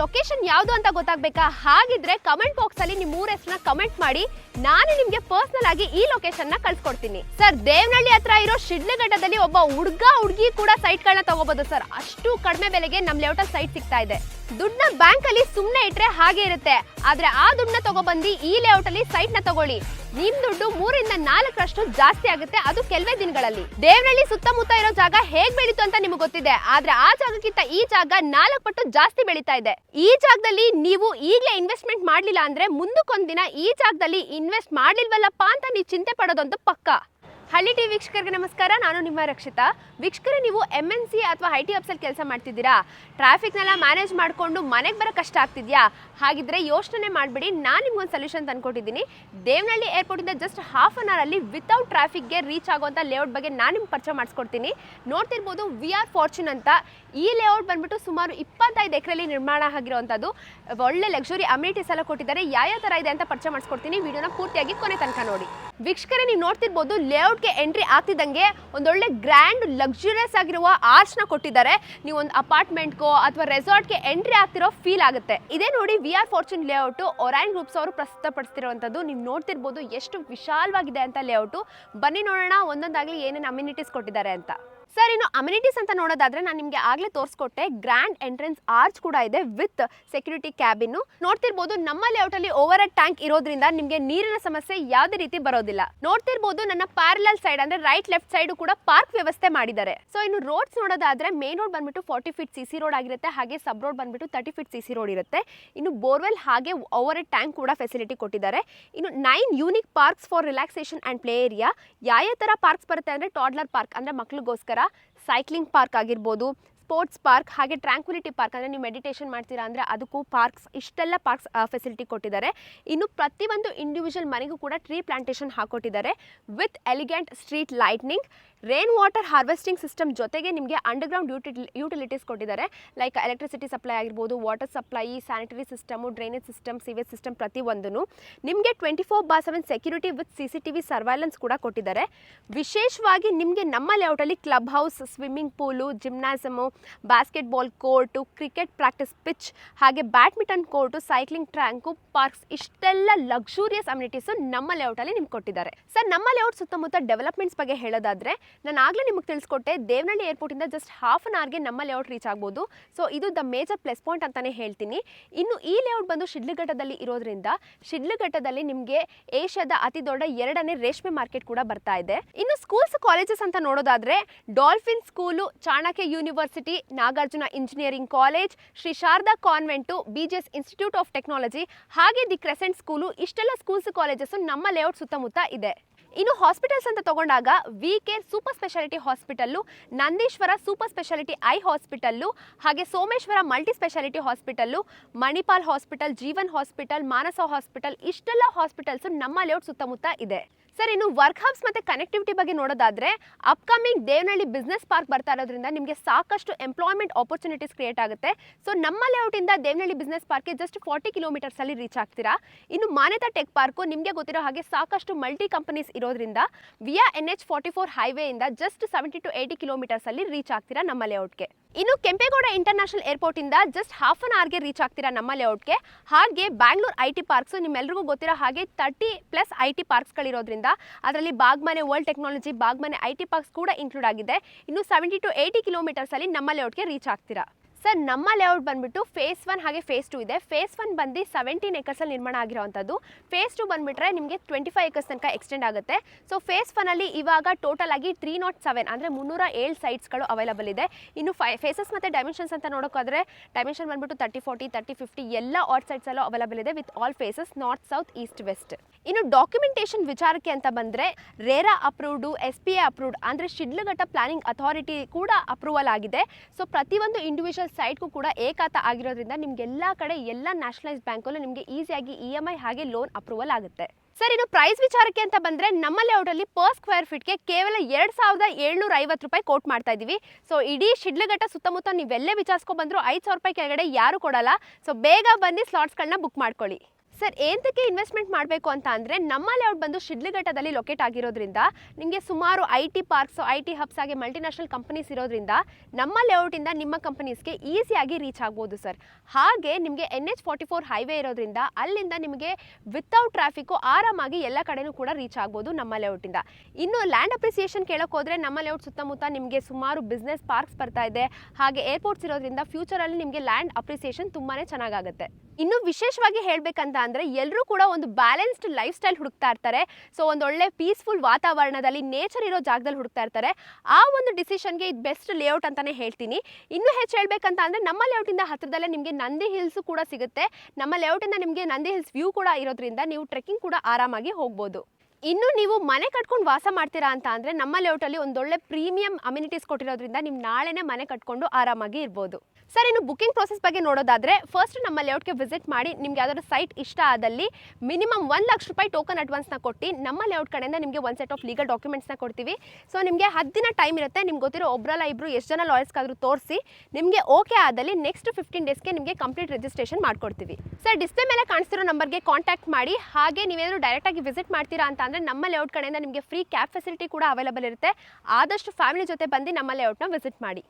Location ಯಾವುದು ಅಂತ ಗೊತ್ತಾಗಬೇಕಾ? ಹಾಗಿದ್ರೆ ಕಮೆಂಟ್ ಬಾಕ್ಸ್ ಅಲ್ಲಿ ನಿಮ್ಮ ಊರ ಹೆಸರನ್ನ ಕಮೆಂಟ್ ಮಾಡಿ. ನಾನು ನಿಮಗೆ ಪರ್ಸನಲ್ ಆಗಿ ಈ ಲೊಕೇಶನ್ನ ಕಳ್ಸಿಕೊಡ್ತೀನಿ. ಸರ್, ದೇವನಹಳ್ಳಿ ಹತ್ರ ಇರೋ ಶಿಡ್ಲಘಟ್ಟದಲ್ಲಿ ಒಬ್ಬ ಹುಡ್ಗ ಹುಡುಗಿ ಕೂಡ ಸೈಟ್ ಗಳನ್ನ ತಗೋಬಹುದು ಸರ್. ಅಷ್ಟು ಕಡಿಮೆ ಬೆಲೆಗೆ ನಮ್ ಲೇಔಟ್ ಸೈಟ್ ಸಿಗ್ತಾ ಇದೆ. ದುಡ್ಡನ್ನ ಬ್ಯಾಂಕ್ ಅಲ್ಲಿ ಸುಮ್ಮನೆ ಇಟ್ರೆ ಹಾಗೆ ಇರುತ್ತೆ. ಆದ್ರೆ ಆ ದುಡ್ಡನ್ನ ತಗೊಬಂದು ಈ ಲೇಔಟ್ ಅಲ್ಲಿ ಸೈಟ್ನ ತಗೊಳ್ಳಿ. ನಿಮ್ ದುಡ್ಡು ಮೂರಿಂದ ನಾಲ್ಕರಷ್ಟು ಜಾಸ್ತಿ ಆಗುತ್ತೆ ಅದು ಕೆಲವೇ ದಿನಗಳಲ್ಲಿ. ದೇವನಹಳ್ಳಿ ಸುತ್ತಮುತ್ತ ಇರೋ ಜಾಗ ಹೇಗ್ ಬೆಳೀತು ಅಂತ ನಿಮಗೆ ಗೊತ್ತಿದೆ. ಆದ್ರೆ ಆ ಜಾಗಕ್ಕಿಂತ ಈ ಜಾಗ ನಾಲ್ಕು ಪಟ್ಟು ಜಾಸ್ತಿ ಬೆಳೀತಾ ಇದೆ. ಈ ಜಾಗದಲ್ಲಿ ನೀವು ಈಗಲೇ ಇನ್ವೆಸ್ಟ್ಮೆಂಟ್ ಮಾಡ್ಲಿಲ್ಲ ಅಂದ್ರೆ ಮುಂದಕ್ಕೊಂದಿನ ಈ ಜಾಗದಲ್ಲಿ ಇನ್ವೆಸ್ಟ್ ಮಾಡ್ಲಿಲ್ವಲ್ಲಪ್ಪ ಅಂತ ನೀವು ಚಿಂತೆ ಪಡೋದಂತೂ ಪಕ್ಕ. ಹಳ್ಳಿ ಟಿ ವೀಕ್ಷಕರಿಗೆ ನಮಸ್ಕಾರ. ನಾನು ನಿಮ್ಮ ರಕ್ಷಿತಾ. ವೀಕ್ಷಕರೇ, ನೀವು ಎಂ ಎನ್ ಸಿ ಅಥವಾ ಐ ಟಿ ಆಫ್ಸಲ್ಲಿ ಕೆಲಸ ಮಾಡ್ತಿದ್ದೀರಾ? ಟ್ರಾಫಿಕ್ನೆಲ್ಲ ಮ್ಯಾನೇಜ್ ಮಾಡಿಕೊಂಡು ಮನೆಗೆ ಬರೋ ಕಷ್ಟ ಆಗ್ತಿದ್ಯಾ? ಹಾಗಿದ್ರೆ ಯೋಚನೆ ಮಾಡಿಬಿಡಿ. ನಾನು ನಿಮ್ಗೊಂದು ಸೊಲ್ಯೂಷನ್ ತಂದ್ಕೊಟ್ಟಿದ್ದೀನಿ. ದೇವನಹಳ್ಳಿ ಏರ್ಪೋರ್ಟಿಂದ ಜಸ್ಟ್ ಹಾಫ್ ಅನ್ ಅವರಲ್ಲಿ ವಿತೌಟ್ ಟ್ರಾಫಿಕ್ಗೆ ರೀಚ್ ಆಗುವಂಥ ಲೇಔಟ್ ಬಗ್ಗೆ ನಾನು ನಿಮ್ಗೆ ಪರಿಚಯ ಮಾಡಿಸ್ಕೊಡ್ತೀನಿ. ನೋಡ್ತಿರ್ಬೋದು ವಿ ಆರ್ ಫಾರ್ಚೂನ್ ಅಂತ. ಈ ಲೇಔಟ್ ಬಂದ್ಬಿಟ್ಟು ಸುಮಾರು ಇಪ್ಪತ್ತೈದು ಎಕರೆಯಲ್ಲಿ ನಿರ್ಮಾಣ ಆಗಿರುವಂಥದ್ದು ಒಳ್ಳೆ ಲಕ್ಸುರಿ ಅಮ್ಯುನಿಟೀಸ್ ಎಲ್ಲ ಕೊಟ್ಟಿದ್ದಾರೆ. ಯಾವ ಯಾವ ಥರ ಇದೆ ಅಂತ ಪರಿಚಯ ಮಾಡಿಸ್ಕೊಡ್ತೀನಿ. ವಿಡಿಯೋನ ಪೂರ್ತಿಯಾಗಿ ಕೊನೆ ತನಕ ನೋಡಿ. ವೀಕ್ಷಕರೇ, ನೀವು ನೋಡ್ತಿರ್ಬೋದು ಲೇಔಟ್ಗೆ ಎಂಟ್ರಿ ಆಗ್ತಿದ್ದಂಗೆ ಒಂದೊಳ್ಳೆ ಗ್ರ್ಯಾಂಡ್ ಲಕ್ಸುರಿಯಸ್ ಆಗಿರುವ ಆರ್ಚ್ನ ಕೊಟ್ಟಿದ್ದಾರೆ. ನೀವು ಒಂದು ಅಪಾರ್ಟ್ಮೆಂಟ್ಗೋ ಅಥವಾ ರೆಸಾರ್ಟ್ಗೆ ಎಂಟ್ರಿ ಆಗ್ತಿರೋ ಫೀಲ್ ಆಗುತ್ತೆ. ಇದೇ ನೋಡಿ V R fortune layout Orion groups ಅವರು ಪ್ರಸ್ತುತಪಡಿಸ್ತಿರುವಂಥದ್ದು ನೀವು ನೋಡ್ತಿರ್ಬೋದು ಎಷ್ಟು ವಿಶಾಲವಾಗಿದೆ ಅಂತ ಲೇಔಟು ಬನ್ನಿ ನೋಡೋಣ, ಒಂದೊಂದಾಗಲಿ ಏನೇನು ಅಮ್ಯುನಿಟೀಸ್ ಕೊಟ್ಟಿದ್ದಾರೆ ಅಂತ. ಸರ್ ಇನ್ನು ಅಮ್ಯುನಿಟೀಸ್ ಅಂತ ನೋಡೋದಾದ್ರೆ ನಾನು ನಿಮಗೆ ಆಗಲೇ ತೋರಿಸ್ಕೊಟ್ಟೆ. ಗ್ರ್ಯಾಂಡ್ ಎಂಟ್ರೆನ್ಸ್ ಆರ್ಚ್ ಕೂಡ ಇದೆ ವಿತ್ ಸೆಕ್ಯೂರಿಟಿ ಕ್ಯಾಬಿನ್ ನೋಡ್ತಿರ್ಬೋದು ನಮ್ಮ ಲೇಔಟ್ ಅಲ್ಲಿ ಓವರ್ ಟ್ಯಾಂಕ್ ಇರೋದ್ರಿಂದ ನಿಮಗೆ ನೀರಿನ ಸಮಸ್ಯೆ ಯಾವುದೇ ರೀತಿ ಬರೋದಿಲ್ಲ. ನೋಡ್ತಿರ್ಬೋದು ನನ್ನ ಪ್ಯಾರಲಲ್ ಸೈಡ್ ಅಂದ್ರೆ ರೈಟ್ ಲೆಫ್ಟ್ ಸೈಡ್ ಕೂಡ ಪಾರ್ಕ್ ವ್ಯವಸ್ಥೆ ಮಾಡಿದ್ದಾರೆ. ಸೊ ಇನ್ನು ರೋಡ್ಸ್ ನೋಡೋದಾದ್ರೆ ಮೇನ್ ರೋಡ್ ಬಂದ್ಬಿಟ್ಟು forty feet C C road ಆಗಿರುತ್ತೆ. ಹಾಗೆ ಸಬ್ ರೋಡ್ ಬಂದ್ಬಿಟ್ಟು thirty feet C C road ಇರುತ್ತೆ. ಇನ್ನು ಬೋರ್ವೆಲ್ ಹಾಗೆ ಓವರ್ ಟ್ಯಾಂಕ್ ಕೂಡ ಫೆಸಿಲಿಟಿ ಕೊಟ್ಟಿದ್ದಾರೆ. ಇನ್ನು nine unique parks for relaxation and play area ಯಾವ ಥರ ಪಾರ್ಕ್ಸ್ ಬರುತ್ತೆ ಅಂದ್ರೆ ಟಾಡ್ಲರ್ ಪಾರ್ಕ್ ಅಂದ್ರೆ ಮಕ್ಳಿಗೋಸ್ಕರ. ಸೈಕ್ಲಿಂಗ್ ಪಾರ್ಕ್ ಆಗಿರ್ಬೋದು ಸ್ಪೋರ್ಟ್ಸ್ ಪಾರ್ಕ್ ಹಾಗೆ ಟ್ರ್ಯಾಂಕ್ವಿಲಿಟಿ ಪಾರ್ಕ್ ಅಂದರೆ ನೀವು ಮೆಡಿಟೇಷನ್ ಮಾಡ್ತೀರಾ ಅಂದರೆ ಅದಕ್ಕೂ ಪಾರ್ಕ್ಸ್ ಇಷ್ಟೆಲ್ಲ ಪಾರ್ಕ್ಸ್ ಫೆಸಿಲಿಟಿ ಕೊಟ್ಟಿದ್ದಾರೆ. ಇನ್ನು ಪ್ರತಿಯೊಂದು ಇಂಡಿವಿಜುವಲ್ ಮನೆಗೂ ಕೂಡ tree plantation ಹಾಕೊಟ್ಟಿದ್ದಾರೆ with elegant street lightning rain water harvesting system ಜೊತೆಗೆ ನಿಮಗೆ ಅಂಡರ್ಗ್ರೌಂಡ್ ಯೂಟಿ ಯೂಟಿಲಿಟೀಸ್ ಕೊಟ್ಟಿದ್ದಾರೆ. ಲೈಕ್ ಎಲೆಕ್ಟ್ರಿಸಿಟಿ ಸಪ್ಲೈ ಆಗಿರ್ಬೋದು water supply sanitary system drainage system sewage system ಪ್ರತಿಯೊಂದೂ ನಿಮಗೆ twenty four by seven security with C C T V surveillance ಕೂಡ ಕೊಟ್ಟಿದ್ದಾರೆ. ವಿಶೇಷವಾಗಿ ನಿಮಗೆ ನಮ್ಮ ಲೇಔಟಲ್ಲಿ club house swimming pool gymnasium basketball court cricket practice pitch ಹಾಗೆ badminton court cycling track parks ಇಷ್ಟೆಲ್ಲ luxurious ಅಮ್ಯುನಿಟೀಸು ನಮ್ಮ ಲೇಔಟಲ್ಲಿ ನಿಮ್ಗೆ ಕೊಟ್ಟಿದ್ದಾರೆ. ಸರ್ ನಮ್ಮ ಲೇಔಟ್ ಸುತ್ತಮುತ್ತ ಡೆವಲಪ್ಮೆಂಟ್ಸ್ ಬಗ್ಗೆ ಹೇಳೋದಾದ್ರೆ ನಾನು ಆಗಲೇ ನಿಮಗೆ ತಿಳಿಸ್ಕೊಟ್ಟೆ, ದೇವನಹಳ್ಳಿ ಏರ್ಪೋರ್ಟಿಂದ ಜಸ್ಟ್ ಹಾಫ್ ಅನ್ ಅವರ್ಗೆ ನಮ್ಮ ಲೇಔಟ್ ರೀಚ್ ಆಗ್ಬೋದು. ಸೊ ಇದು ದ ಮೇಜರ್ ಪ್ಲಸ್ ಪಾಯಿಂಟ್ ಅಂತಾನೆ ಹೇಳ್ತೀನಿ. ಇನ್ನು ಈ ಲೇಔಟ್ ಬಂದು ಶಿಡ್ಲಘಟ್ಟದಲ್ಲಿ ಇರೋದ್ರಿಂದ, ಶಿಡ್ಲಘಟ್ಟದಲ್ಲಿ ನಿಮಗೆ ಏಷ್ಯಾದ ಅತಿ ದೊಡ್ಡ ಎರಡನೇ ರೇಷ್ಮೆ ಮಾರ್ಕೆಟ್ ಕೂಡ ಬರ್ತಾ ಇದೆ. ಇನ್ನು ಸ್ಕೂಲ್ಸ್ ಕಾಲೇಜಸ್ ಅಂತ ನೋಡೋದಾದ್ರೆ dolphin school Chanakya university Nagarjuna engineering college Shri Sharada convent B G S institute of technology ಹಾಗೆ ದಿ ಕ್ರೆಸೆಂಟ್ ಸ್ಕೂಲು ಇಷ್ಟೆಲ್ಲ ಸ್ಕೂಲ್ಸ್ ಕಾಲೇಜಸ್ ನಮ್ಮ ಲೇಔಟ್ ಸುತ್ತಮುತ್ತ ಇದೆ. ಇನ್ನು ಹಾಸ್ಪಿಟಲ್ಸ್ ಅಂತ ತಗೊಂಡಾಗ V care super speciality hospital, Nandishwara super speciality eye hospital, ಹಾಗೆ Someshwara multi speciality hospital, Manipal hospital, Jeevan hospital, Manasa hospital, ಇಷ್ಟೆಲ್ಲ ಹಾಸ್ಪಿಟಲ್ಸು ನಮ್ಮ ಲೇಔಟ್ ಸುತ್ತಮುತ್ತ ಇದೆ. ಸರ್, ಇನ್ನು ವರ್ಕ್ ಹೌಸ್ ಮತ್ತೆ ಕನೆಕ್ಟಿವಿಟಿ ಬಗ್ಗೆ ನೋಡೋದಾದ್ರೆ ಅಪ್ಕಮಿಂಗ್ ದೇವನಹಳ್ಳಿ ಬಿಸ್ನೆಸ್ ಪಾರ್ಕ್ ಬರ್ತಾ ಇರೋದ್ರಿಂದ ನಿಮಗೆ ಸಾಕಷ್ಟು ಎಂಪ್ಲಾಯ್ಮೆಂಟ್ ಆಪರ್ಚುನಿಟೀಸ್ ಕ್ರಿಯೇಟ್ ಆಗುತ್ತೆ. ಸೊ ನಮ್ಮ ಲೇಔಟಿಂದ ದೇವನಹಳ್ಳಿ ಬಿಸ್ನೆಸ್ ಪಾರ್ಕ್ಗೆ ಜಸ್ಟ್ ಫಾರ್ಟಿ ಕಿಲೋಮೀಟರ್ಸ್ ಅಲ್ಲಿ ರೀಚ್ ಆಗ್ತೀರಾ? ಇನ್ನು ಮಾನ್ಯತಾ ಟೆಕ್ ಪಾರ್ಕು ನಿಮಗೆ ಗೊತ್ತಿರೋ ಹಾಗೆ ಸಾಕಷ್ಟು ಮಲ್ಟಿ ಕಂಪನೀಸ್ ಇರೋದ್ರಿಂದ via N H forty four ಹೈವೇಯಿಂದ just seventy to eighty kilometres ಅಲ್ಲಿ ರೀಚ್ ಆಗ್ತೀರಾ ನಮ್ಮ ಲೇಔಟ್ಗೆ ಇನ್ನು ಕೆಂಪೇಗೌಡ ಇಂಟರ್ನ್ಯಾಷನಲ್ ಏರ್ಪೋರ್ಟ್ ಇಂದ ಜಸ್ಟ್ ಹಾಫ್ ಅನ್ ಅವರ್ಗೆ ರೀಚ್ ಆಗ್ತೀರಾ ನಮ್ಮ ಲೇಔಟ್ಗೆ ಹಾಗೆ ಬ್ಯಾಂಗ್ಳೂರ್ ಐ ಟಿ ಪಾರ್ಕ್ಸ್ ನಿಮ್ಮೆಲ್ರಿಗೂ ಗೊತ್ತಿರೋ ಹಾಗೆ ತರ್ಟಿ ಪ್ಲಸ್ ಐ ಟಿ ಪಾರ್ಕ್ಸ್ಗಳಿರೋದ್ರಿಂದ ಅದರಲ್ಲಿ Bagmane world technology Bagmane I T parks ಕೂಡ ಇನ್ಕ್ಲೂಡ್ ಆಗಿದೆ. ಇನ್ನು ಸೆವೆಂಟಿ ಟು ಏಯ್ಟಿ ಕಿಲೋಮೀಟರ್ಸ್ ಅಲ್ಲಿ ನಮ್ಮ ಲೇಔಟ್ಗೆ ರೀಚ್ ಆಗ್ತೀರಾ. ಸರ್, ನಮ್ಮ ಲೇಔಟ್ ಬಂದ್ಬಿಟ್ಟು ಫೇಸ್ ಒನ್ ಹಾಗೆ ಫೇಸ್ ಟು ಇದೆ. ಫೇಸ್ ಒನ್ ಬಂದು ಸೆವೆಂಟೀನ್ ಏಕರ್ಸಲ್ಲಿ ನಿರ್ಮಾಣ ಆಗಿರೋವಂಥದ್ದು. ಫೇಸ್ ಟು ಬಂದ್ಬಿಟ್ರೆ ನಿಮಗೆ ಟ್ವೆಂಟಿ ಫೈವ್ ಏಕರ್ಸ್ ತನಕ ಎಕ್ಸ್ಟೆಂಡ್ ಆಗುತ್ತೆ. ಸೊ ಫೇಸ್ ಒನಲ್ಲಿ ಇವಾಗ ಟೋಟಲ್ ಆಗಿ ತ್ರೀ ನಾಟ್ ಸೆವೆನ್ ಅಂದರೆ ಮುನ್ನೂರ ಏಳು ಸೈಟ್ಸ್ಗಳು ಅವೈಲಬಲ್ ಇದೆ. ಇನ್ನು ಫೈ ಫೇಸಸ್ ಮತ್ತು ಡೈಮೆನ್ಷನ್ಸ್ ಅಂತ ನೋಡೋಕ್ಕಾದ್ರೆ ಡೈಮೆನ್ಷನ್ ಬಂದ್ಬಿಟ್ಟು ತರ್ಟಿ ಫೋರ್ಟಿ ತರ್ಟಿ ಫಿಫ್ಟಿ ಎಲ್ಲ ಆಟ್ ಸೈಟ್ಸಲ್ಲೂ ಅವೈಲಬಲ್ ಇದೆ with all phases north south east west ಇನ್ನು ಡಾಕ್ಯುಮೆಂಟೇಷನ್ ವಿಚಾರಕ್ಕೆ ಅಂತ ಬಂದರೆ, RERA approved S P A approved ಅಂದರೆ ಶಿಡ್ಲಘಟ್ಟ ಪ್ಲಾನಿಂಗ್ ಅಥಾರಿಟಿ ಕೂಡ ಅಪ್ರೂವಲ್ ಆಗಿದೆ. ಸೊ ಪ್ರತಿಯೊಂದು ಇಂಡಿವಿಜುವಲ್ ಸೈಟ್ಗೂ ಕೂಡ ಏಕಾತ ಆಗಿರೋದ್ರಿಂದ ನಿಮಗೆಲ್ಲ ಕಡೆ ಎಲ್ಲ ನ್ಯಾಷನಲೈಸ್ ಬ್ಯಾಂಕಲ್ಲೂ ನಿಮಗೆ ಈಸಿಯಾಗಿ ಇ ಎಂ ಐ ಹಾಗೆ ಲೋನ್ ಅಪ್ರೂವಲ್ ಆಗುತ್ತೆ. ಸರ್ ಇನ್ನು ಪ್ರೈಸ್ ವಿಚಾರಕ್ಕೆ ಅಂತ ಬಂದ್ರೆ ನಮ್ಮ ಲೇಔಟಲ್ಲಿ ಪರ್ ಸ್ಕ್ವೇರ್ ಫೀಟ್ಗೆ ಕೇವಲ ಎರಡು ಸಾವಿರದ ಏಳ್ನೂರ ಐವತ್ತು ರೂಪಾಯಿ ಕೋಟ್ ಮಾಡ್ತಾ ಇದ್ದೀವಿ. ಸೊ ಇಡೀ ಶಿಡ್ಲಘಟ್ಟ ಸುತ್ತಮುತ್ತ ನೀವೆಲ್ಲೇ ವಿಚಾರಿಸ್ಕೊ ಬಂದ್ರು ಐದು ಸಾವಿರ ರೂಪಾಯಿ ಕೆಳಗಡೆ ಯಾರು ಕೊಡಲ್ಲ. ಸೊ ಬೇಗ ಬಂದು ಸ್ಲಾಟ್ಸ್ಗಳನ್ನ ಬುಕ್ ಮಾಡ್ಕೊಳ್ಳಿ. ಸರ್ ಏನಕ್ಕೆ ಇನ್ವೆಸ್ಟ್ಮೆಂಟ್ ಮಾಡಬೇಕು ಅಂತ ಅಂದರೆ ನಮ್ಮ ಲೇಔಟ್ ಬಂದು ಶಿಡ್ಲಘಟ್ಟದಲ್ಲಿ ಲೊಕೇಟ್ ಆಗಿರೋದ್ರಿಂದ, ನಿಮಗೆ ಸುಮಾರು I T parks I T hubs ಹಾಗೆ ಮಲ್ಟಿನ್ಯಾಷನಲ್ ಕಂಪನೀಸ್ ಇರೋದ್ರಿಂದ ನಮ್ಮ ಲೇಔಟಿಂದ ನಿಮ್ಮ ಕಂಪನೀಸ್ಗೆ ಈಸಿಯಾಗಿ ರೀಚ್ ಆಗ್ಬೋದು ಸರ್. ಹಾಗೆ ನಿಮಗೆ N H forty four highway ಇರೋದ್ರಿಂದ ಅಲ್ಲಿಂದ ನಿಮಗೆ ವಿತೌಟ್ ಟ್ರಾಫಿಕ್ಕು ಆರಾಮಾಗಿ ಎಲ್ಲ ಕಡೆನೂ ಕೂಡ ರೀಚ್ ಆಗ್ಬೋದು ನಮ್ಮ ಲೇಔಟಿಂದ ಇನ್ನು ಲ್ಯಾಂಡ್ ಅಪ್ರಿಸಿಯೇಷನ್ ಕೇಳೋಕೆ ಹೋದರೆ ನಮ್ಮ ಲೇಔಟ್ ಸುತ್ತಮುತ್ತ ನಿಮಗೆ ಸುಮಾರು ಬಿಸ್ನೆಸ್ ಪಾರ್ಕ್ಸ್ ಬರ್ತಾ ಇದೆ. ಹಾಗೆ ಏರ್ಪೋರ್ಟ್ಸ್ ಇರೋದ್ರಿಂದ ಫ್ಯೂಚರಲ್ಲಿ ನಿಮಗೆ ಲ್ಯಾಂಡ್ ಅಪ್ರಿಸಿಯೇಷನ್ ತುಂಬಾ ಚೆನ್ನಾಗಾಗುತ್ತೆ. ಇನ್ನು ವಿಶೇಷವಾಗಿ ಹೇಳಬೇಕಂತ ಅಂದರೆ ಎಲ್ಲರೂ ಕೂಡ ಒಂದು ಬ್ಯಾಲೆನ್ಸ್ಡ್ ಲೈಫ್ ಸ್ಟೈಲ್ ಹುಡುಕ್ತಾ ಇರ್ತಾರೆ. ಸೊ ಒಂದು ಒಳ್ಳೆ ಪೀಸ್ಫುಲ್ ವಾತಾವರಣದಲ್ಲಿ ನೇಚರ್ ಇರೋ ಜಾಗದಲ್ಲಿ ಹುಡುಕ್ತಾ ಇರ್ತಾರೆ. ಆ ಒಂದು ಡಿಸಿಷನ್ಗೆ ಇದು ಬೆಸ್ಟ್ ಲೇಔಟ್ ಅಂತಾನೆ ಹೇಳ್ತೀನಿ. ಇನ್ನೂ ಹೆಚ್ಚು ಹೇಳಬೇಕಂತ ಅಂದರೆ ನಮ್ಮ ಲೇಔಟಿಂದ ಹತ್ತಿರದಲ್ಲೇ ನಿಮಗೆ ನಂದಿ ಹಿಲ್ಸ್ ಕೂಡ ಸಿಗುತ್ತೆ. ನಮ್ಮ ಲೇಔಟಿಂದ ನಿಮಗೆ ನಂದಿ ಹಿಲ್ಸ್ ವ್ಯೂ ಕೂಡ ಇರೋದ್ರಿಂದ ನೀವು ಟ್ರೆಕ್ಕಿಂಗ್ ಕೂಡ ಆರಾಮಾಗಿ ಹೋಗ್ಬೋದು. ಇನ್ನು ನೀವು ಮನೆ ಕಟ್ಕೊಂಡು ವಾಸ ಮಾಡ್ತೀರಾ ಅಂತ ಅಂದರೆ ನಮ್ಮ ಲೇಔಟಲ್ಲಿ ಒಂದೊಳ್ಳೆ ಪ್ರೀಮಿಯಂ ಅಮ್ಯುನಿಟೀಸ್ ಕೊಟ್ಟಿರೋದ್ರಿಂದ ನೀವು ನಾಳೆನೇ ಮನೆ ಕಟ್ಕೊಂಡು ಆರಾಮಾಗಿ ಇರ್ಬೋದು. ಸರ್, ಇನ್ನು ಬುಕಿಂಗ್ ಪ್ರೋಸೆಸ್ ಬಗ್ಗೆ ನೋಡೋದಾದ್ರೆ ಫಸ್ಟ್ ನಮ್ಮ ಲೇಔಟ್ಗೆ ವಿಸಿಟ್ ಮಾಡಿ ನಿಮ್ಗೆ ಯಾವ್ದಾದ್ರು ಸೈಟ್ ಇಷ್ಟ ಆದಲ್ಲಿ ಮಿನಿಮಮ್ ಒಂದು ಲಕ್ಷ ರೂಪಾಯಿ ಟೋಕನ್ ಅಡ್ವಾನ್ಸ್ನ ಕೊಟ್ಟು ನಮ್ಮ ಲೇಔಟ್ ಕಡೆಯಿಂದ ನಿಮಗೆ ಒಂದು ಸೆಟ್ ಆಫ್ ಲೀಗಲ್ ಡಾಕ್ಯುಮೆಂಟ್ಸ್ನ ಕೊಡ್ತೀವಿ. ಸೊ ನಿಮಗೆ ಹತ್ತು ದಿನ ಟೈಮ್ ಇರುತ್ತೆ. ನಿಮ್ಗೆ ಗೊತ್ತಿರೋ ಒಬ್ಬರಲ್ಲ ಇಬ್ಬರು ಎಷ್ಟು ಜನ ಲಾಯರ್ಸ್ಗಾದರೂ ತೋರಿಸಿ ನಿಮಗೆ ಓಕೆ ಆದಲ್ಲಿ ನೆಕ್ಸ್ಟ್ ಫಿಫ್ಟೀನ್ ಡೇಸ್ಗೆ ನಿಮಗೆ ಕಂಪ್ಲೀಟ್ ರಿಜಿಸ್ಟ್ರೇಷನ್ ಮಾಡ್ಕೊಡ್ತೀವಿ. ಸರ್ ಡಿಸ್ಪ್ಲೇ ಮೇಲೆ ಕಾಣಿಸ್ತಿರೋ ನಂಬರ್ಗೆ ಕಾಂಟ್ಯಾಕ್ಟ್ ಮಾಡಿ. ಹಾಗೆ ನೀವೇನಾದ್ರು ಡೈರೆಕ್ಟಾಗಿ ವಿಸಿಟ್ ಮಾಡ್ತೀರಾ ಅಂತ ಅಂದರೆ ನಮ್ಮ ಲೇಔಟ್ ಕಡೆಯಿಂದ ನಿಮಗೆ ಫ್ರೀ ಕ್ಯಾಬ್ ಫೆಸಿಲಿಟಿ ಕೂಡ ಅವೈಲೇಬಲ್ ಇರುತ್ತೆ. ಆದಷ್ಟು ಫ್ಯಾಮಿಲಿ ಜೊತೆ ಬಂದು ನಮ್ಮ ಲೇಔಟ್ನ ವಿಸಿಟ್ ಮಾಡಿ.